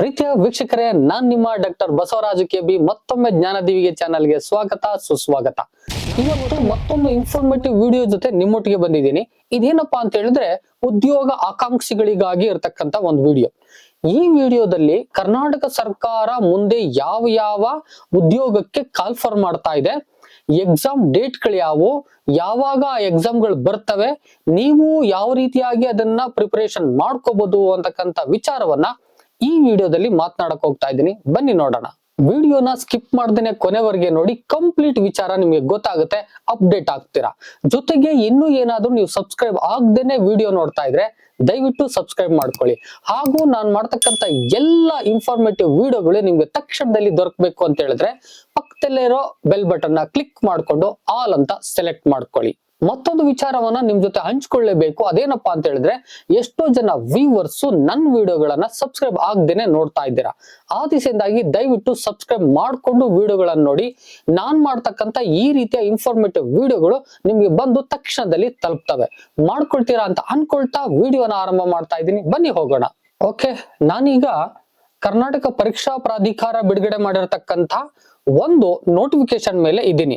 ಪ್ರೀತಿಯ ವೀಕ್ಷಕರೇ, ನಾನ್ ನಿಮ್ಮ ಡಾಕ್ಟರ್ ಬಸವರಾಜು ಕೆ ಬಿ ಮತ್ತೊಮ್ಮೆ ಜ್ಞಾನದೀವಿಗೆ ಚಾನಲ್ಗೆ ಸ್ವಾಗತ, ಸುಸ್ವಾಗತ. ಇವತ್ತು ಮತ್ತೊಂದು ಇನ್ಫಾರ್ಮೇಟಿವ್ ವಿಡಿಯೋ ಜೊತೆ ನಿಮ್ಮೊಟ್ಟಿಗೆ ಬಂದಿದ್ದೀನಿ. ಇದೇನಪ್ಪಾ ಅಂತ ಹೇಳಿದ್ರೆ, ಉದ್ಯೋಗ ಆಕಾಂಕ್ಷಿಗಳಿಗಾಗಿ ಇರತಕ್ಕಂತ ಒಂದು ವಿಡಿಯೋ ಈ ವಿಡಿಯೋದಲ್ಲಿ ಕರ್ನಾಟಕ ಸರ್ಕಾರ ಮುಂದೆ ಯಾವ ಯಾವ ಉದ್ಯೋಗಕ್ಕೆ ಕಾಲ್ಫರ್ ಮಾಡ್ತಾ ಇದೆ ಎಕ್ಸಾಮ್ ಡೇಟ್ಗಳು ಯಾವುವು, ಯಾವಾಗ ಆ ಎಕ್ಸಾಮ್ಗಳು ಬರ್ತವೆ, ನೀವು ಯಾವ ರೀತಿಯಾಗಿ ಅದನ್ನ ಪ್ರಿಪರೇಷನ್ ಮಾಡ್ಕೋಬಹುದು ಅಂತಕ್ಕಂಥ ವಿಚಾರವನ್ನ ಈ ವಿಡಿಯೋದಲ್ಲಿ ಮಾತನಾಡಕ್ ಹೋಗ್ತಾ ಇದ್ದೀನಿ. ಬನ್ನಿ ನೋಡೋಣ. ವಿಡಿಯೋನ ಸ್ಕಿಪ್ ಮಾಡ್ದೇನೆ ಕೊನೆವರೆಗೆ ನೋಡಿ. ಕಂಪ್ಲೀಟ್ ವಿಚಾರ ನಿಮಗೆ ಗೊತ್ತಾಗುತ್ತೆ. ಅಪ್ಡೇಟ್ ಆಗ್ತೀರಾ. ಜೊತೆಗೆ ಇನ್ನೂ ಏನಾದ್ರೂ ನೀವು ಸಬ್ಸ್ಕ್ರೈಬ್ ಆಗ್ದೇನೆ ವಿಡಿಯೋ ನೋಡ್ತಾ ಇದ್ರೆ ದಯವಿಟ್ಟು ಸಬ್ಸ್ಕ್ರೈಬ್ ಮಾಡ್ಕೊಳ್ಳಿ. ಹಾಗೂ ನಾನು ಮಾಡ್ತಕ್ಕಂಥ ಎಲ್ಲ ಇನ್ಫಾರ್ಮೇಟಿವ್ ವಿಡಿಯೋಗಳು ನಿಮ್ಗೆ ತಕ್ಷಣದಲ್ಲಿ ದೊರಕಬೇಕು ಅಂತ ಹೇಳಿದ್ರೆ ಪಕ್ಕದಲ್ಲೇ ಇರೋ ಬೆಲ್ ಬಟನ್ನ ಕ್ಲಿಕ್ ಮಾಡಿಕೊಂಡು ಆಲ್ ಅಂತ ಸೆಲೆಕ್ಟ್ ಮಾಡ್ಕೊಳ್ಳಿ. ಮತ್ತೊಂದು ವಿಚಾರವನ್ನ ನಿಮ್ ಜೊತೆ ಹಂಚ್ಕೊಳ್ಳೇಬೇಕು. ಅದೇನಪ್ಪಾ ಅಂತ ಹೇಳಿದ್ರೆ, ಎಷ್ಟೋ ಜನ ವ್ಯೂವರ್ಸ್ ನನ್ನ ವಿಡಿಯೋಗಳನ್ನ ಸಬ್ಸ್ಕ್ರೈಬ್ ಆಗ್ದೇನೆ ನೋಡ್ತಾ ಇದ್ದೀರಾ. ಆ ದಿಸೆಯಿಂದಾಗಿ ದಯವಿಟ್ಟು ಸಬ್ಸ್ಕ್ರೈಬ್ ಮಾಡ್ಕೊಂಡು ವಿಡಿಯೋಗಳನ್ನ ನೋಡಿ. ನಾನ್ ಮಾಡ್ತಕ್ಕಂತ ಈ ರೀತಿಯ ಇನ್ಫಾರ್ಮೇಟಿವ್ ವಿಡಿಯೋಗಳು ನಿಮ್ಗೆ ಬಂದು ತಕ್ಷಣದಲ್ಲಿ ತಲುಪ್ತವೆ. ಮಾಡ್ಕೊಳ್ತೀರಾ ಅಂತ ಅನ್ಕೊಳ್ತಾ ವಿಡಿಯೋನ ಆರಂಭ ಮಾಡ್ತಾ ಇದ್ದೀನಿ. ಬನ್ನಿ ಹೋಗೋಣ. ಓಕೆ, ನಾನೀಗ ಕರ್ನಾಟಕ ಪರೀಕ್ಷಾ ಪ್ರಾಧಿಕಾರ ಬಿಡುಗಡೆ ಮಾಡಿರ್ತಕ್ಕಂತ ಒಂದು ನೋಟಿಫಿಕೇಶನ್ ಮೇಲೆ ಇದ್ದೀನಿ.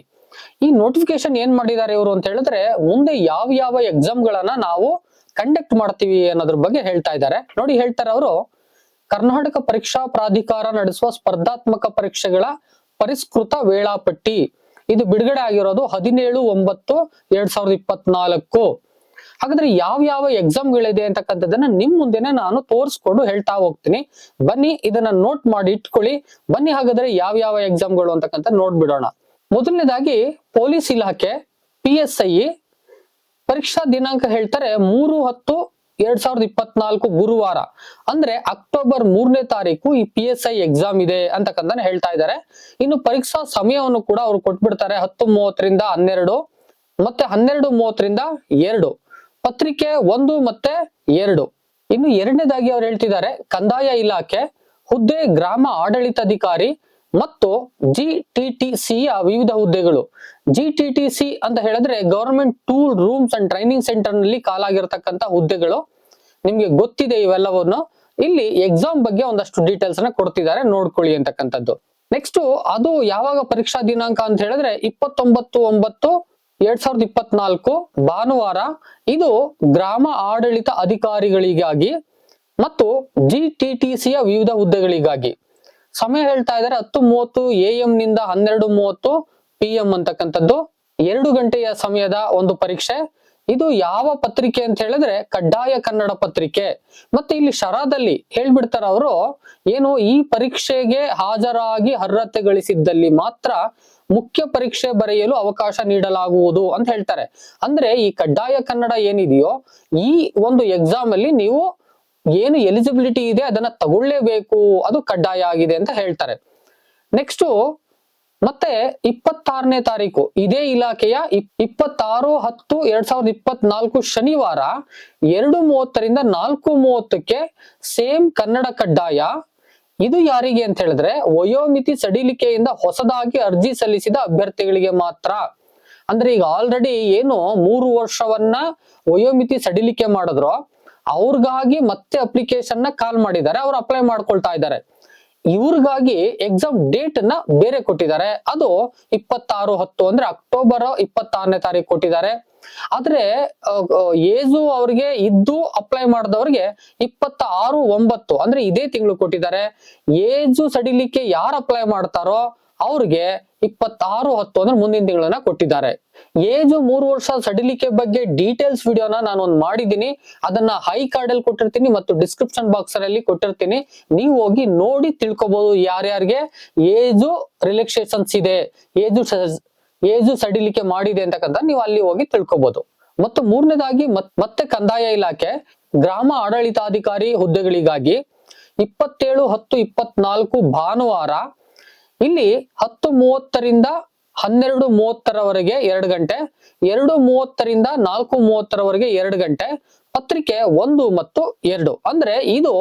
ಈ ನೋಟಿಫಿಕೇಶನ್ ಏನ್ ಮಾಡಿದ್ದಾರೆ ಇವರು ಅಂತ ಹೇಳಿದ್ರೆ, ಮುಂದೆ ಯಾವ ಯಾವ ಎಕ್ಸಾಮ್ ಗಳನ್ನ ನಾವು ಕಂಡಕ್ಟ್ ಮಾಡ್ತೀವಿ ಅನ್ನೋದ್ರ ಬಗ್ಗೆ ಹೇಳ್ತಾ ಇದ್ದಾರೆ. ನೋಡಿ ಹೇಳ್ತಾರೆ ಅವರು, ಕರ್ನಾಟಕ ಪರೀಕ್ಷಾ ಪ್ರಾಧಿಕಾರ ನಡೆಸುವ ಸ್ಪರ್ಧಾತ್ಮಕ ಪರೀಕ್ಷೆಗಳ ಪರಿಷ್ಕೃತ ವೇಳಾಪಟ್ಟಿ. ಇದು ಬಿಡುಗಡೆ ಆಗಿರೋದು ಹದಿನೇಳು ಒಂಬತ್ತು ಎರಡ್ ಸಾವಿರದ ಇಪ್ಪತ್ನಾಲ್ಕು. ಹಾಗಾದ್ರೆ ಯಾವ ಯಾವ ಎಕ್ಸಾಮ್ ಗಳಿದೆ ಅಂತಕ್ಕಂಥದ್ದನ್ನ ನಿಮ್ ಮುಂದೆನೆ ನಾನು ತೋರಿಸ್ಕೊಂಡು ಹೇಳ್ತಾ ಹೋಗ್ತೀನಿ. ಬನ್ನಿ, ಇದನ್ನ ನೋಟ್ ಮಾಡಿ ಇಟ್ಕೊಳ್ಳಿ. ಬನ್ನಿ ಹಾಗಾದ್ರೆ ಯಾವ ಯಾವ ಎಕ್ಸಾಮ್ಗಳು ಅಂತಕ್ಕಂಥ ನೋಡ್ಬಿಡೋಣ. ಮೊದಲನೇದಾಗಿ ಪೊಲೀಸ್ ಇಲಾಖೆ ಪಿ ಎಸ್ ಐ ಪರೀಕ್ಷಾ ದಿನಾಂಕ ಹೇಳ್ತಾರೆ ಮೂರು ಹತ್ತು ಎರಡ್ ಸಾವಿರದ ಇಪ್ಪತ್ನಾಲ್ಕು ಗುರುವಾರ. ಅಂದ್ರೆ ಅಕ್ಟೋಬರ್ ಮೂರನೇ ತಾರೀಕು ಈ ಪಿ ಎಸ್ ಐ ಎಕ್ಸಾಮ್ ಇದೆ ಅಂತಕ್ಕಂಥ ಹೇಳ್ತಾ ಇದ್ದಾರೆ. ಇನ್ನು ಪರೀಕ್ಷಾ ಸಮಯವನ್ನು ಕೂಡ ಅವ್ರು ಕೊಟ್ಬಿಡ್ತಾರೆ ಹತ್ತು ಮೂವತ್ತರಿಂದ ಹನ್ನೆರಡು, ಮತ್ತೆ ಹನ್ನೆರಡು ಮೂವತ್ತರಿಂದ ಎರಡು, ಪತ್ರಿಕೆ ಒಂದು ಮತ್ತೆ ಎರಡು. ಇನ್ನು ಎರಡನೇದಾಗಿ ಅವ್ರು ಹೇಳ್ತಿದ್ದಾರೆ, ಕಂದಾಯ ಇಲಾಖೆ, ಹುದ್ದೆ ಗ್ರಾಮ ಆಡಳಿತಾಧಿಕಾರಿ ಮತ್ತು ಜಿ ಟಿ ಟಿ ಸಿಯ ವಿವಿಧ ಹುದ್ದೆಗಳು. ಜಿ ಟಿ ಟಿ ಸಿ ಅಂತ ಹೇಳಿದ್ರೆ government tool rooms and training ಸೆಂಟರ್ನಲ್ಲಿ ಕಾಲಾಗಿರ್ತಕ್ಕಂತ ಹುದ್ದೆಗಳು. ನಿಮ್ಗೆ ಗೊತ್ತಿದೆ ಇವೆಲ್ಲವನ್ನು. ಇಲ್ಲಿ ಎಕ್ಸಾಮ್ ಬಗ್ಗೆ ಒಂದಷ್ಟು ಡೀಟೇಲ್ಸ್ನ ಕೊಡ್ತಿದ್ದಾರೆ, ನೋಡ್ಕೊಳ್ಳಿ ಅಂತಕ್ಕಂಥದ್ದು. ನೆಕ್ಸ್ಟ್ ಅದು ಯಾವಾಗ ಪರೀಕ್ಷಾ ದಿನಾಂಕ ಅಂತ ಹೇಳಿದ್ರೆ ಇಪ್ಪತ್ತೊಂಬತ್ತು ಒಂಬತ್ತು ಎರಡ್ ಸಾವಿರದ ಇಪ್ಪತ್ನಾಲ್ಕು ಭಾನುವಾರ. ಇದು ಗ್ರಾಮ ಆಡಳಿತ ಅಧಿಕಾರಿಗಳಿಗಾಗಿ ಮತ್ತು ಜಿ ಟಿ ಟಿ ಸಿಯ ವಿವಿಧ ಹುದ್ದೆಗಳಿಗಾಗಿ. ಸಮಯ ಹೇಳ್ತಾ ಇದ್ದಾರೆ ಹತ್ತು ಮೂವತ್ತು ಎ ಎಂ ನಿಂದ ಹನ್ನೆರಡು ಮೂವತ್ತು ಪಿ ಎಂ ಅಂತಕ್ಕಂಥದ್ದು. ಎರಡು ಗಂಟೆಯ ಸಮಯದ ಒಂದು ಪರೀಕ್ಷೆ. ಇದು ಯಾವ ಪತ್ರಿಕೆ ಅಂತ ಹೇಳಿದ್ರೆ ಕಡ್ಡಾಯ ಕನ್ನಡ ಪತ್ರಿಕೆ. ಮತ್ತೆ ಇಲ್ಲಿ ಶರಾದಲ್ಲಿ ಹೇಳ್ಬಿಡ್ತಾರ ಅವರು, ಏನು ಈ ಪರೀಕ್ಷೆಗೆ ಹಾಜರಾಗಿ ಅರ್ಹತೆ ಗಳಿಸಿದ್ದಲ್ಲಿ ಮಾತ್ರ ಮುಖ್ಯ ಪರೀಕ್ಷೆ ಬರೆಯಲು ಅವಕಾಶ ನೀಡಲಾಗುವುದು ಅಂತ ಹೇಳ್ತಾರೆ. ಅಂದ್ರೆ ಈ ಕಡ್ಡಾಯ ಕನ್ನಡ ಏನಿದೆಯೋ ಈ ಒಂದು ಎಕ್ಸಾಮ್ ಅಲ್ಲಿ ನೀವು ಏನು ಎಲಿಜಿಬಿಲಿಟಿ ಇದೆ ಅದನ್ನ ತಗೊಳ್ಳೇಬೇಕು, ಅದು ಕಡ್ಡಾಯ ಆಗಿದೆ ಅಂತ ಹೇಳ್ತಾರೆ. ನೆಕ್ಸ್ಟ್ ಮತ್ತೆ ಇಪ್ಪತ್ತಾರನೇ ತಾರೀಕು, ಇದೇ ಇಲಾಖೆಯ ಇಪ್- ಇಪ್ಪತ್ತಾರು, ಹತ್ತು, ಎರಡ್ ಸಾವಿರದ ಇಪ್ಪತ್ನಾಲ್ಕು ಶನಿವಾರ ಎರಡು ಮೂವತ್ತರಿಂದ ನಾಲ್ಕು ಮೂವತ್ತಕ್ಕೆ ಸೇಮ್ ಕನ್ನಡ ಕಡ್ಡಾಯ. ಇದು ಯಾರಿಗೆ ಅಂತ ಹೇಳಿದ್ರೆ, ವಯೋಮಿತಿ ಸಡಿಲಿಕೆಯಿಂದ ಹೊಸದಾಗಿ ಅರ್ಜಿ ಸಲ್ಲಿಸಿದ ಅಭ್ಯರ್ಥಿಗಳಿಗೆ ಮಾತ್ರ. ಅಂದ್ರೆ ಈಗ ಆಲ್ರೆಡಿ ಏನು ಮೂರು ವರ್ಷವನ್ನ ವಯೋಮಿತಿ ಸಡಿಲಿಕೆ ಮಾಡಿದ್ರು ಅವ್ರಿಗಾಗಿ ಮತ್ತೆ ಅಪ್ಲಿಕೇಶನ್ನ ಕಾಲ್ ಮಾಡಿದ್ದಾರೆ, ಅವ್ರು ಅಪ್ಲೈ ಮಾಡ್ಕೊಳ್ತಾ ಇದ್ದಾರೆ. ಇವ್ರಿಗಾಗಿ ಎಕ್ಸಾಮ್ ಡೇಟ್ನ ಬೇರೆ ಕೊಟ್ಟಿದ್ದಾರೆ. ಅದು ಇಪ್ಪತ್ತಾರು ಹತ್ತು ಅಂದ್ರೆ ಅಕ್ಟೋಬರ್ ಇಪ್ಪತ್ತಾರನೇ ತಾರೀಕು ಕೊಟ್ಟಿದ್ದಾರೆ. ಆದ್ರೆ ಏಜು ಅವ್ರಿಗೆ ಇದ್ದು ಅಪ್ಲೈ ಮಾಡಿದವ್ರಿಗೆ ಇಪ್ಪತ್ತ ಆರು ಒಂಬತ್ತು ಅಂದ್ರೆ ಇದೇ ತಿಂಗಳು ಕೊಟ್ಟಿದ್ದಾರೆ. ಏಜು ಸಡಿಲಿಕ್ಕೆ ಯಾರು ಅಪ್ಲೈ ಮಾಡ್ತಾರೋ ಅವ್ರಿಗೆ ಇಪ್ಪತ್ತಾರು ಹತ್ತು ಅಂದ್ರೆ ಮುಂದಿನ ತಿಂಗಳನ್ನ ಕೊಟ್ಟಿದ್ದಾರೆ. ಏಜು ಮೂರು ವರ್ಷ ಸಡಿಲಿಕೆ ಬಗ್ಗೆ ಡೀಟೇಲ್ಸ್ ವಿಡಿಯೋನ ನಾನು ಒಂದು ಮಾಡಿದ್ದೀನಿ. ಅದನ್ನ ಹೈ ಕಾರ್ಡ್ ಅಲ್ಲಿ ಕೊಟ್ಟಿರ್ತೀನಿ ಮತ್ತು ಡಿಸ್ಕ್ರಿಪ್ಷನ್ ಬಾಕ್ಸ್ ಅಲ್ಲಿ ಕೊಟ್ಟಿರ್ತೀನಿ. ನೀವು ಹೋಗಿ ನೋಡಿ ತಿಳ್ಕೊಬಹುದು ಯಾರ್ಯಾರಿಗೆ ಏಜು ರಿಲ್ಯಾಕ್ಸೇಷನ್ಸ್ ಇದೆ, ಏಜು ಏಜು ಸಡಿಲಿಕೆ ಮಾಡಿದೆ ಅಂತಕ್ಕಂಥ ನೀವು ಅಲ್ಲಿ ಹೋಗಿ ತಿಳ್ಕೊಬಹುದು ಮತ್ತು ಮೂರನೇದಾಗಿ ಮತ್- ಮತ್ತೆ ಕಂದಾಯ ಇಲಾಖೆ, ಗ್ರಾಮ ಆಡಳಿತಾಧಿಕಾರಿ ಹುದ್ದೆಗಳಿಗಾಗಿ ಇಪ್ಪತ್ತೇಳು ಹತ್ತು ಇಪ್ಪತ್ನಾಲ್ಕು ಭಾನುವಾರ ಇಲ್ಲಿ ಹತ್ತು ಮೂವತ್ತರಿಂದ ಹನ್ನೆರಡು ಮೂವತ್ತರವರೆಗೆ ಎರಡು ಗಂಟೆ, ಎರಡು ಮೂವತ್ತರಿಂದ ನಾಲ್ಕು ಮೂವತ್ತರವರೆಗೆ ಎರಡು ಗಂಟೆ, ಪತ್ರಿಕೆ ಒಂದು ಮತ್ತು ಎರಡು. ಅಂದ್ರೆ ಇದು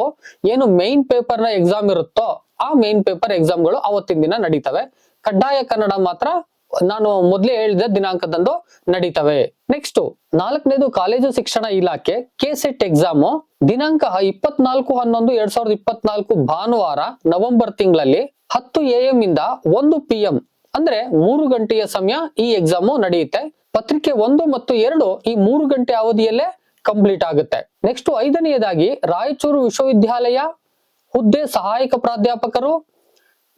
ಏನು ಮೇನ್ ಪೇಪರ್ನ ಎಕ್ಸಾಮ್ ಇರುತ್ತೋ ಆ ಮೇನ್ ಪೇಪರ್ ಎಕ್ಸಾಮ್ಗಳು ಅವತ್ತಿನ ದಿನ ನಡೀತವೆ. ಕಡ್ಡಾಯ ಕನ್ನಡ ಮಾತ್ರ ನಾನು ಮೊದಲೇ ಹೇಳಿದ ದಿನಾಂಕದಂದು ನಡೀತವೆ. ನೆಕ್ಸ್ಟ್ ನಾಲ್ಕನೇದು ಕಾಲೇಜು ಶಿಕ್ಷಣ ಇಲಾಖೆ ಕೆಸೆಟ್ ಎಕ್ಸಾಮ್ ದಿನಾಂಕ ಇಪ್ಪತ್ನಾಲ್ಕು ಹನ್ನೊಂದು ಎರಡ್ ಸಾವಿರದ ಇಪ್ಪತ್ನಾಲ್ಕು ಭಾನುವಾರ ನವೆಂಬರ್ ತಿಂಗಳಲ್ಲಿ ಹತ್ತು ಎ ಎಂ ಇಂದ ಒಂದು ಪಿ ಎಂ ಅಂದ್ರೆ ಮೂರು ಗಂಟೆಯ ಸಮಯ ಈ ಎಕ್ಸಾಮು ನಡೆಯುತ್ತೆ. ಪತ್ರಿಕೆ ಒಂದು ಮತ್ತು ಎರಡು ಈ ಮೂರು ಗಂಟೆ ಅವಧಿಯಲ್ಲೇ ಕಂಪ್ಲೀಟ್ ಆಗುತ್ತೆ. ನೆಕ್ಸ್ಟ್ ಐದನೆಯದಾಗಿ ರಾಯಚೂರು ವಿಶ್ವವಿದ್ಯಾಲಯ ಹುದ್ದೆ ಸಹಾಯಕ ಪ್ರಾಧ್ಯಾಪಕರು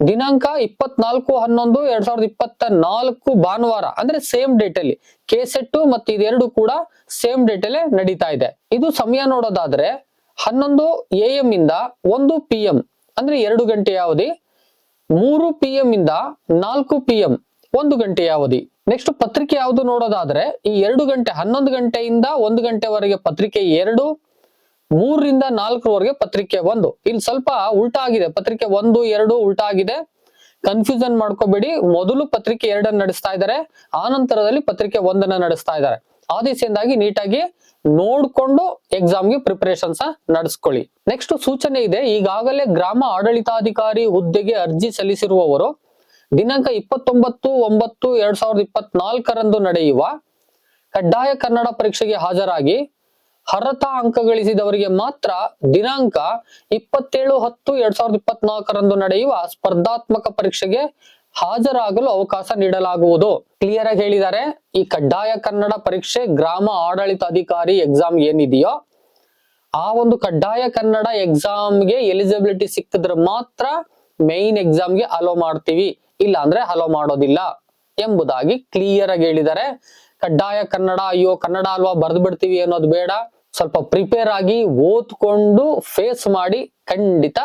ದಿನಾಂಕ ಇಪ್ಪತ್ನಾಲ್ಕು ಹನ್ನೊಂದು ಎರಡ್ ಸಾವಿರದ ಇಪ್ಪತ್ತ ನಾಲ್ಕು ಭಾನುವಾರ ಅಂದ್ರೆ ಸೇಮ್ ಡೇಟ್ ಅಲ್ಲಿ ಕೆಸೆಟ್ಟು ಮತ್ತೆ ಇದೆರಡು ಕೂಡ ಸೇಮ್ ಡೇಟ್ ಅಲ್ಲೇ ನಡೀತಾ ಇದೆ. ಇದು ಸಮಯ ನೋಡೋದಾದ್ರೆ ಹನ್ನೊಂದು ಎ ಎಂ ಇಂದ ಒಂದು ಪಿ ಎಂ ಅಂದ್ರೆ ಎರಡು ಗಂಟೆಯ ಅವಧಿ. ಮೂರು ಪಿ ಎಂ ಇಂದ ನಾಲ್ಕು ಪಿ ಎಂ ಒಂದು ಗಂಟೆಯ ಅವಧಿ. ನೆಕ್ಸ್ಟ್ ಪತ್ರಿಕೆ ಯಾವುದು ನೋಡೋದಾದ್ರೆ, ಈ ಎರಡು ಗಂಟೆ, ಹನ್ನೊಂದು ಗಂಟೆಯಿಂದ ಒಂದು ಗಂಟೆವರೆಗೆ ಪತ್ರಿಕೆ ಎರಡು, ಮೂರರಿಂದ ನಾಲ್ಕರವರೆಗೆ ಪತ್ರಿಕೆ ಒಂದು. ಇಲ್ಲಿ ಸ್ವಲ್ಪ ಉಲ್ಟಾ ಆಗಿದೆ. ಪತ್ರಿಕೆ ಒಂದು, ಎರಡು ಉಲ್ಟಾ ಆಗಿದೆ. ಕನ್ಫ್ಯೂಷನ್ ಮಾಡ್ಕೋಬೇಡಿ. ಮೊದಲು ಪತ್ರಿಕೆ ಎರಡನ್ನ ನಡೆಸ್ತಾ ಇದ್ದಾರೆ. ಆ ನಂತರದಲ್ಲಿ ಪತ್ರಿಕೆ ಒಂದನ್ನ ನಡೆಸ್ತಾ ಇದ್ದಾರೆ. ಆದೇಶದಿಂದಾಗಿ ನೀಟಾಗಿ ನೋಡ್ಕೊಂಡು ಎಕ್ಸಾಮ್ಗೆ ಪ್ರಿಪರೇಷನ್ಸ್ ನಡೆಸ್ಕೊಳ್ಳಿ. ನೆಕ್ಸ್ಟ್ ಸೂಚನೆ ಇದೆ, ಈಗಾಗಲೇ ಗ್ರಾಮ ಆಡಳಿತಾಧಿಕಾರಿ ಹುದ್ದೆಗೆ ಅರ್ಜಿ ಸಲ್ಲಿಸಿರುವವರು ದಿನಾಂಕ ಇಪ್ಪತ್ತೊಂಬತ್ತು ಒಂಬತ್ತು ಎರಡ್ ಸಾವಿರದ ಇಪ್ಪತ್ನಾಲ್ಕರಂದು ನಡೆಯುವ ಕಡ್ಡಾಯ ಕನ್ನಡ ಪರೀಕ್ಷೆಗೆ ಹಾಜರಾಗಿ ಅರ್ಹತಾ ಅಂಕ ಗಳಿಸಿದವರಿಗೆ ಮಾತ್ರ ದಿನಾಂಕ ಇಪ್ಪತ್ತೇಳು ಹತ್ತು ಎರಡ್ ಸಾವಿರದ ಇಪ್ಪತ್ನಾಲ್ಕರಂದು ನಡೆಯುವ ಸ್ಪರ್ಧಾತ್ಮಕ ಪರೀಕ್ಷೆಗೆ ಹಾಜರಾಗಲು ಅವಕಾಶ ನೀಡಲಾಗುವುದು. ಕ್ಲಿಯರ್ ಆಗಿ ಹೇಳಿದ್ದಾರೆ, ಈ ಕಡ್ಡಾಯ ಕನ್ನಡ ಪರೀಕ್ಷೆ ಗ್ರಾಮ ಆಡಳಿತಾಧಿಕಾರಿ ಎಕ್ಸಾಮ್ ಏನಿದೆಯೋ, ಆ ಒಂದು ಕಡ್ಡಾಯ ಕನ್ನಡ ಎಕ್ಸಾಮ್ಗೆ ಎಲಿಜಿಬಿಲಿಟಿ ಸಿಕ್ಕಿದ್ರೆ ಮಾತ್ರ ಮೈನ್ ಎಕ್ಸಾಮ್ಗೆ ಅಲೋ ಮಾಡ್ತೀವಿ. ಇಲ್ಲ ಅಂದ್ರೆ ಅಲೋ ಮಾಡೋದಿಲ್ಲ ಎಂಬುದಾಗಿ ಕ್ಲಿಯರ್ ಆಗಿ ಹೇಳಿದ್ದಾರೆ. ಕಡ್ಡಾಯ ಕನ್ನಡ, ಅಯ್ಯೋ ಕನ್ನಡ ಅಲ್ವಾ ಬರೆದು ಬಿಡ್ತೀವಿ ಅನ್ನೋದು ಬೇಡ. ಸ್ವಲ್ಪ ಪ್ರಿಪೇರ್ ಆಗಿ ಓದ್ಕೊಂಡು ಫೇಸ್ ಮಾಡಿ ಖಂಡಿತ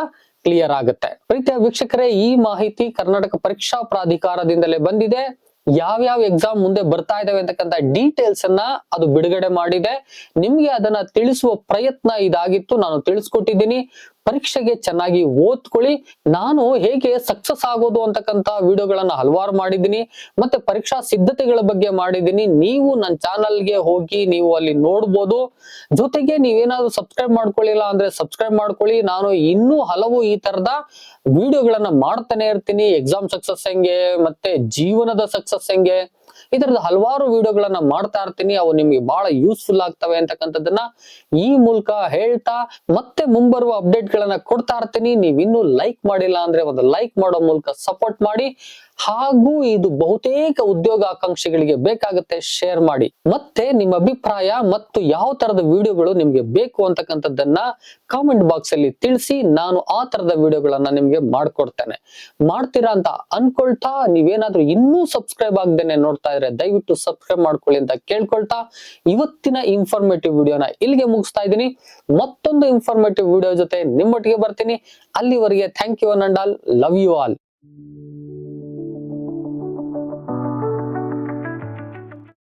ಕ್ಲಿಯರ್ ಆಗುತ್ತೆ. ಪ್ರೀತಿಯ ವೀಕ್ಷಕರೇ, ಈ ಮಾಹಿತಿ ಕರ್ನಾಟಕ ಪರೀಕ್ಷಾ ಪ್ರಾಧಿಕಾರದಿಂದಲೇ ಬಂದಿದೆ. ಯಾವ್ಯಾವ ಎಕ್ಸಾಮ್ ಮುಂದೆ ಬರ್ತಾ ಇದಾವೆ ಅಂತಕ್ಕಂಥ ಡೀಟೇಲ್ಸ್ ಅನ್ನ ಅದು ಬಿಡುಗಡೆ ಮಾಡಿದೆ. ನಿಮ್ಗೆ ಅದನ್ನ ತಿಳಿಸುವ ಪ್ರಯತ್ನ ಇದಾಗಿತ್ತು. ನಾನು ತಿಳಿಸ್ಕೊಟ್ಟಿದ್ದೀನಿ. ಪರೀಕ್ಷೆಗೆ ಚೆನ್ನಾಗಿ ಓದ್ಕೊಳ್ಳಿ. ನಾನು ಹೇಗೆ ಸಕ್ಸಸ್ ಆಗೋದು ಅಂತಕ್ಕಂತ ವಿಡಿಯೋಗಳನ್ನ ಹಲವಾರು ಮಾಡಿದ್ದೀನಿ. ಮತ್ತೆ ಪರೀಕ್ಷಾ ಸಿದ್ಧತೆಗಳ ಬಗ್ಗೆ ಮಾಡಿದ್ದೀನಿ. ನೀವು ನನ್ನ ಚಾನಲ್ಗೆ ಹೋಗಿ ನೀವು ಅಲ್ಲಿ ನೋಡ್ಬೋದು. ಜೊತೆಗೆ ನೀವೇನಾದ್ರೂ ಸಬ್ಸ್ಕ್ರೈಬ್ ಮಾಡ್ಕೊಳ್ಳಿಲ್ಲ ಅಂದ್ರೆ ಸಬ್ಸ್ಕ್ರೈಬ್ ಮಾಡ್ಕೊಳ್ಳಿ. ನಾನು ಇನ್ನೂ ಹಲವು ಈ ತರದ ವಿಡಿಯೋಗಳನ್ನ ಮಾಡ್ತಾನೆ ಇರ್ತೀನಿ. ಎಕ್ಸಾಮ್ ಸಕ್ಸಸ್ ಹೆಂಗೆ? ಮತ್ತೆ ಜೀವನದ ಸಕ್ಸಸ್ ಹೆಂಗೆ? ಈ ತರದ ಹಲವಾರು ವಿಡಿಯೋಗಳನ್ನ ಮಾಡ್ತಾ ಇರ್ತೀನಿ. ಅವು ನಿಮ್ಗೆ ಬಹಳ ಯೂಸ್ಫುಲ್ ಆಗ್ತವೆ ಅಂತಕ್ಕಂಥದ್ದನ್ನ ಈ ಮೂಲಕ ಹೇಳ್ತಾ ಮತ್ತೆ ಮುಂಬರುವ ಅಪ್ಡೇಟ್ ಗಳನ್ನ ಕೊಡ್ತಾ ಇರ್ತೀನಿ. ನೀವ್ ಇನ್ನೂ ಲೈಕ್ ಮಾಡಿಲ್ಲ ಅಂದ್ರೆ ಒಂದು ಲೈಕ್ ಮಾಡೋ ಮೂಲಕ ಸಪೋರ್ಟ್ ಮಾಡಿ. ಹಾಗೂ ಇದು ಬಹುತೇಕ ಉದ್ಯೋಗ ಆಕಾಂಕ್ಷಿಗಳಿಗೆ ಬೇಕಾಗುತ್ತೆ ಶೇರ್ ಮಾಡಿ. ಮತ್ತೆ ನಿಮ್ಮ ಅಭಿಪ್ರಾಯ ಮತ್ತು ಯಾವ ತರದ ವಿಡಿಯೋಗಳು ನಿಮ್ಗೆ ಬೇಕು ಅಂತಕ್ಕಂಥದ್ದನ್ನ ಕಾಮೆಂಟ್ ಬಾಕ್ಸ್ ಅಲ್ಲಿ ತಿಳಿಸಿ ನಾನು ಆ ತರದ ವಿಡಿಯೋಗಳನ್ನ ನಿಮ್ಗೆ ಮಾಡ್ಕೊಡ್ತೇನೆ. ಮಾಡ್ತೀರಾ ಅಂತ ಅನ್ಕೊಳ್ತಾ ನೀವೇನಾದ್ರೂ ಇನ್ನೂ ಸಬ್ಸ್ಕ್ರೈಬ್ ಆಗದೇನೆ ನೋಡ್ತಾ ಇದ್ರೆ ದಯವಿಟ್ಟು ಸಬ್ಸ್ಕ್ರೈಬ್ ಮಾಡ್ಕೊಳ್ಳಿ ಅಂತ ಕೇಳ್ಕೊಳ್ತಾ ಇವತ್ತಿನ ಇನ್ಫಾರ್ಮೇಟಿವ್ ವಿಡಿಯೋನ ಇಲ್ಲಿಗೆ ಮುಗಿಸ್ತಾ ಇದ್ದೀನಿ. ಮತ್ತೊಂದು ಇನ್ಫಾರ್ಮೇಟಿವ್ ವಿಡಿಯೋ ಜೊತೆ ನಿಮ್ಮೊಟ್ಟಿಗೆ ಬರ್ತೀನಿ. ಅಲ್ಲಿವರೆಗೆ thank you and all love you all